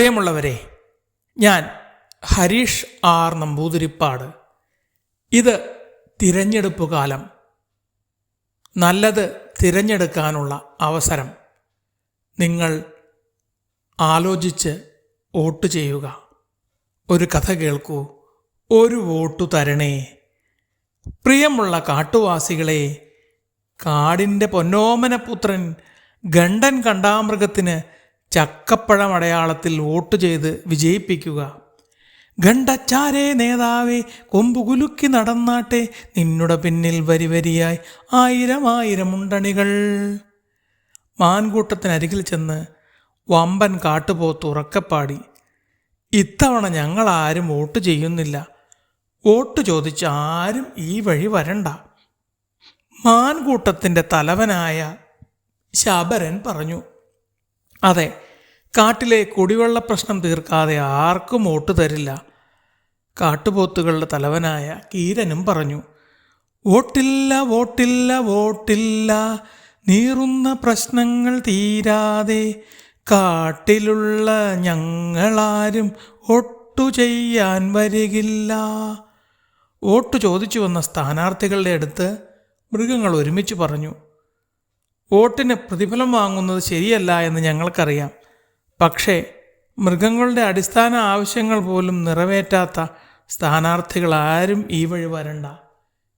പ്രിയമുള്ളവരെ ഞാൻ ഹരീഷ് ആർ നമ്പൂതിരിപ്പാട്. ഇത് തിരഞ്ഞെടുപ്പ് കാലം. നല്ലത് തിരഞ്ഞെടുക്കാനുള്ള അവസരം നിങ്ങൾ ആലോചിച്ച് വോട്ട് ചെയ്യുക. ഒരു കഥ കേൾക്കൂ. ഒരു വോട്ടു തരണേ. പ്രിയമുള്ള കാട്ടുവാസികളെ കാടിന്റെ പൊന്നോമനപുത്രൻ ഗണ്ടൻ കണ്ടാമൃഗത്തിന് ചക്കപ്പഴം അടയാളത്തിൽ വോട്ട് ചെയ്ത് വിജയിപ്പിക്കുക. ഖണ്ഡച്ചാരേ നേതാവേ കൊമ്പുകുലുക്കി നടന്നാട്ടെ നിന്നുടെ പിന്നിൽ വരി വരിയായി ആയിരം ആയിരം ഉണ്ടണികൾ മാൻകൂട്ടത്തിനരികിൽ ചെന്ന് വമ്പൻ കാട്ടുപോത്ത് ഉറക്കപ്പാടി. ഇത്തവണ ഞങ്ങളാരും വോട്ട് ചെയ്യുന്നില്ല. വോട്ട് ചോദിച്ച് ആരും ഈ വഴി വരണ്ട. മാൻകൂട്ടത്തിന്റെ തലവനായ ശബരൻ പറഞ്ഞു അതെ കാട്ടിലെ കുടിവെള്ള പ്രശ്നം തീർക്കാതെ ആർക്കും വോട്ട് തരില്ല. കാട്ടുപോത്തുകളുടെ തലവനായ കീരനും പറഞ്ഞു വോട്ടില്ല വോട്ടില്ല വോട്ടില്ല നീറുന്ന പ്രശ്നങ്ങൾ തീരാതെ കാട്ടിലുള്ള ഞങ്ങളാരും ഒട്ടു ചെയ്യാൻ വരികില്ല. വോട്ട് ചോദിച്ചു വന്ന സ്ഥാനാർത്ഥികളുടെ അടുത്ത് മൃഗങ്ങൾ ഒരുമിച്ച് പറഞ്ഞു വോട്ടിന് പ്രതിഫലം വാങ്ങുന്നത് ശരിയല്ല എന്ന് ഞങ്ങൾക്കറിയാം. പക്ഷേ മൃഗങ്ങളുടെ അടിസ്ഥാന ആവശ്യങ്ങൾ പോലും നിറവേറ്റാത്ത സ്ഥാനാർത്ഥികൾ ആരും ഈ വഴി വരണ്ട.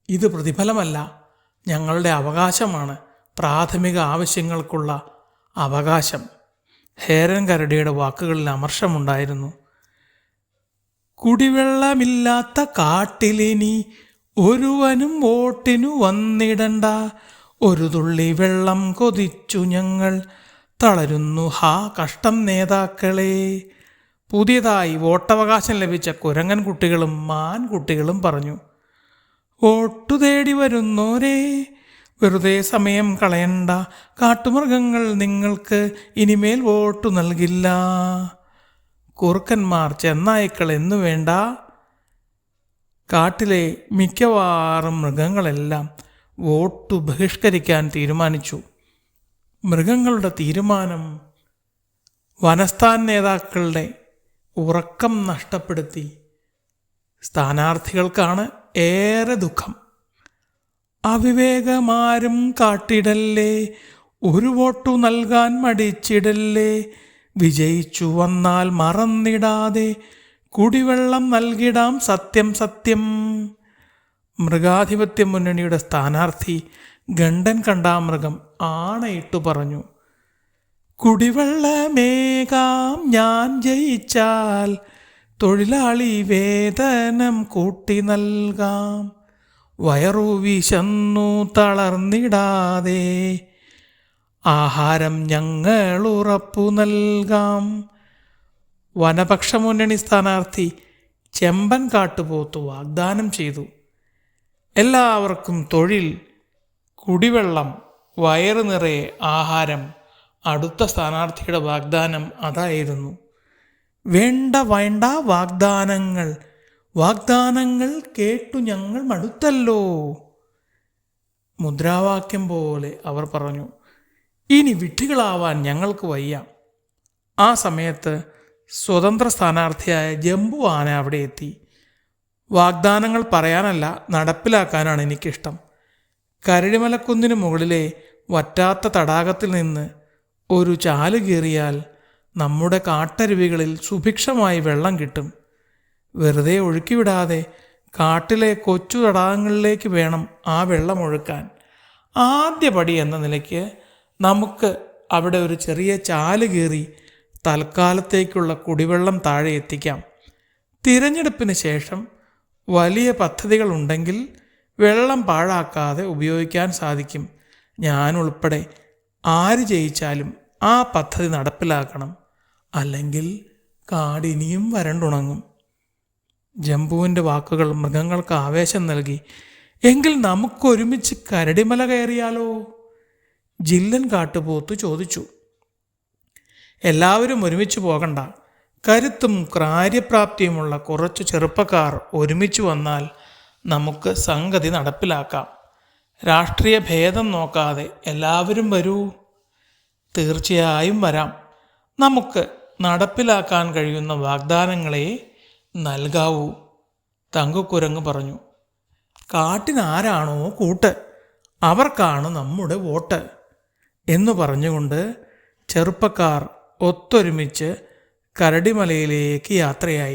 ഇത് പ്രതിഫലമല്ല ഞങ്ങളുടെ അവകാശമാണ് പ്രാഥമിക ആവശ്യങ്ങൾക്കുള്ള അവകാശം. ഹേരൻ കരടിയുടെ വാക്കുകളിൽ അമർഷമുണ്ടായിരുന്നു. കുടിവെള്ളമില്ലാത്ത കാട്ടിലിനി ഒരുവനും വോട്ടിനു വന്നിടണ്ട. ഒരു തുള്ളി വെള്ളം കൊതിച്ചു ഞങ്ങൾ. തളരുന്നു ഹാ കഷ്ടം നേതാക്കളെ. പുതിയതായി വോട്ടവകാശം ലഭിച്ച കുരങ്ങൻ കുട്ടികളും മാൻ കുട്ടികളും പറഞ്ഞു. വോട്ടു തേടി വരുന്നോരേ വെറുതെ സമയം കളയണ്ട. കാട്ടുമൃഗങ്ങൾ നിങ്ങൾക്ക് ഇനിമേൽ വോട്ടു നൽകില്ല. കുറുക്കന്മാർ ചെന്നായ്ക്കൾ എന്നു വേണ്ട. കാട്ടിലെ മിക്കവാറും മൃഗങ്ങളെല്ലാം വോട്ടു ബഹിഷ്കരിക്കാൻ തീരുമാനിച്ചു. മൃഗങ്ങളുടെ തീരുമാനം വനസ്ഥാൻ നേതാക്കളുടെ ഉറക്കം നഷ്ടപ്പെടുത്തി. സ്ഥാനാർത്ഥികൾക്കാണ് ഏറെ ദുഃഖം. അവിവേകമാരും കാട്ടിടല്ലേ ഒരു വോട്ടു നൽകാൻ മടിച്ചിടല്ലേ. വിജയിച്ചു വന്നാൽ മറന്നിടാതെ കുടിവെള്ളം നൽകിടാം സത്യം സത്യം. മൃഗാധിപത്യ മുന്നണിയുടെ സ്ഥാനാർത്ഥി ഗണ്ടൻ കണ്ടാമൃഗം ആണയിട്ടു പറഞ്ഞു. കുടിവെള്ളമേകാം ഞാൻ ജയിച്ചാൽ തൊഴിലാളി വേതനം കൂട്ടി നൽകാം. വയറു വിശന്നു തളർന്നിടാതെ ആഹാരം ഞങ്ങൾ ഉറപ്പു നൽകാം. വനപക്ഷ മുന്നണി സ്ഥാനാർത്ഥി ചെമ്പൻ കാട്ടുപോത്തു വാഗ്ദാനം ചെയ്തു. എല്ലാവർക്കും തൊഴിൽ കുടിവെള്ളം വയറ് നിറയെ ആഹാരം അടുത്ത സ്ഥാനാർത്ഥിയുടെ വാഗ്ദാനം അതായിരുന്നു. വേണ്ട വേണ്ട വാഗ്ദാനങ്ങൾ വാഗ്ദാനങ്ങൾ കേട്ടു ഞങ്ങൾ മടുത്തല്ലോ. മുദ്രാവാക്യം പോലെ അവർ പറഞ്ഞു ഇനി വിഡ്ഢികളാവാൻ ഞങ്ങൾക്ക് വയ്യ. ആ സമയത്ത് സ്വതന്ത്ര സ്ഥാനാർത്ഥിയായ ജംബു ആന അവിടെ എത്തി. വാഗ്ദാനങ്ങൾ പറയാനല്ല നടപ്പിലാക്കാനാണ് എനിക്കിഷ്ടം. കരടിമലക്കുന്നിന് മുകളിലെ വറ്റാത്ത തടാകത്തിൽ നിന്ന് ഒരു ചാൽ കീറിയാൽ നമ്മുടെ കാട്ടരുവികളിൽ സുഭിക്ഷമായി വെള്ളം കിട്ടും. വെറുതെ ഒഴുക്കിവിടാതെ കാട്ടിലെ കൊച്ചു തടാകങ്ങളിലേക്ക് വേണം ആ വെള്ളം ഒഴുക്കാൻ. ആദ്യ പടി എന്ന നിലയ്ക്ക് നമുക്ക് അവിടെ ഒരു ചെറിയ ചാൽ കീറി തൽക്കാലത്തേക്കുള്ള കുടിവെള്ളം താഴെ എത്തിക്കാം. തിരഞ്ഞെടുപ്പിന് ശേഷം വലിയ പദ്ധതികൾ ഉണ്ടെങ്കിൽ വെള്ളം പാഴാക്കാതെ ഉപയോഗിക്കാൻ സാധിക്കും. ഞാൻ ഉൾപ്പെടെ ആര് ജയിച്ചാലും ആ പദ്ധതി നടപ്പിലാക്കണം. അല്ലെങ്കിൽ കാടിനിയും വരണ്ടുണങ്ങും. ജംബുവിന്റെ വാക്കുകൾ മൃഗങ്ങൾക്ക് ആവേശം നൽകി. എങ്കിൽ നമുക്കൊരുമിച്ച് കരടിമല കയറിയാലോ? ജില്ലൻ കാട്ടുപോത്ത് ചോദിച്ചു. എല്ലാവരും ഒരുമിച്ച് പോകണ്ട. കരുത്തും കാര്യപ്രാപ്തിയുമുള്ള കുറച്ച് ചെറുപ്പക്കാർ ഒരുമിച്ച് വന്നാൽ നമുക്ക് സംഗതി നടപ്പിലാക്കാം. രാഷ്ട്രീയ ഭേദം നോക്കാതെ എല്ലാവരും വരൂ. തീർച്ചയായും വരാം. നമുക്ക് നടപ്പിലാക്കാൻ കഴിയുന്ന വാഗ്ദാനങ്ങളെ നൽകാവൂ. തങ്കക്കുരങ്ങ് പറഞ്ഞു. കാട്ടിനാരാണോ കൂട്ട്? അവർക്കാണ് നമ്മുടെ വോട്ട്. എന്ന് പറഞ്ഞുകൊണ്ട് ചെറുപ്പക്കാർ ഒത്തൊരുമിച്ച് കരടിമലയിലേക്ക് യാത്രയായി.